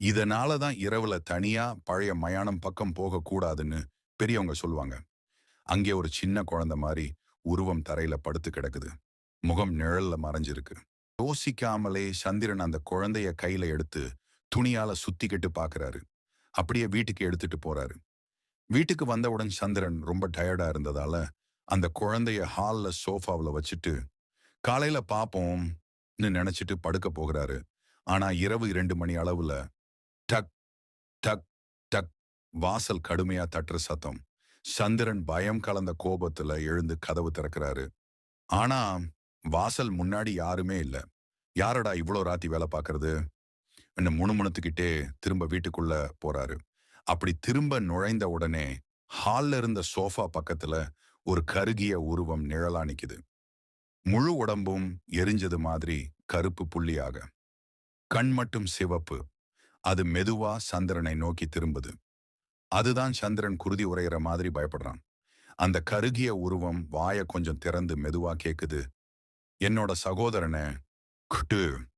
இதனால தான் இரவுல தனியா பழைய மயானம் பக்கம் போகக்கூடாதுன்னு பெரியவங்க சொல்லுவாங்க. அங்கே ஒரு சின்ன குழந்தை மாதிரி உருவம் தரையில படுத்து கிடக்குது. முகம் நிழல்ல மறைஞ்சிருக்கு. யோசிக்காமலே சந்திரன் அந்த குழந்தைய கையில எடுத்து துணியால சுத்திக்கிட்டு பாக்குறாரு. அப்படியே வீட்டுக்கு எடுத்துட்டு போறாரு. வீட்டுக்கு வந்தவுடன் சந்திரன் ரொம்ப டயர்டா இருந்ததால அந்த குழந்தைய ஹால்ல சோஃபாவுல வச்சுட்டு காலையில பாப்போம்னு நினைச்சிட்டு படுக்க போகிறாரு. ஆனா இரவு இரண்டு மணி அளவுல டக் டக் டக். வாசல் கடுமையா தட்டுற சத்தம். சந்திரன் பயம் கலந்த கோபத்துல எழுந்து கதவு திறக்கிறாரு. ஆனா வாசல் முன்னாடி யாருமே இல்ல. யாரடா இவ்வளோ ராத்தி வேலை பார்க்கறது என்ன முணுமுணுத்துக்கிட்டே திரும்ப வீட்டுக்குள்ள போறாரு. அப்படி திரும்ப நுழைந்த உடனே ஹால்ல இருந்த சோஃபா பக்கத்துல ஒரு கருகிய உருவம் நிழலா நிக்குது. முழு உடம்பும் எரிஞ்சது மாதிரி கருப்பு புள்ளியாக. கண் மட்டும் சிவப்பு. அது மெதுவா சந்திரனை நோக்கி திரும்புது. அதுதான் சந்திரன் குருதி உரைகிற மாதிரி பயப்படுறான். அந்த கருகிய உருவம் வாய கொஞ்சம் திறந்து மெதுவா கேக்குது. என்னோட சகோதரனை குட்டு.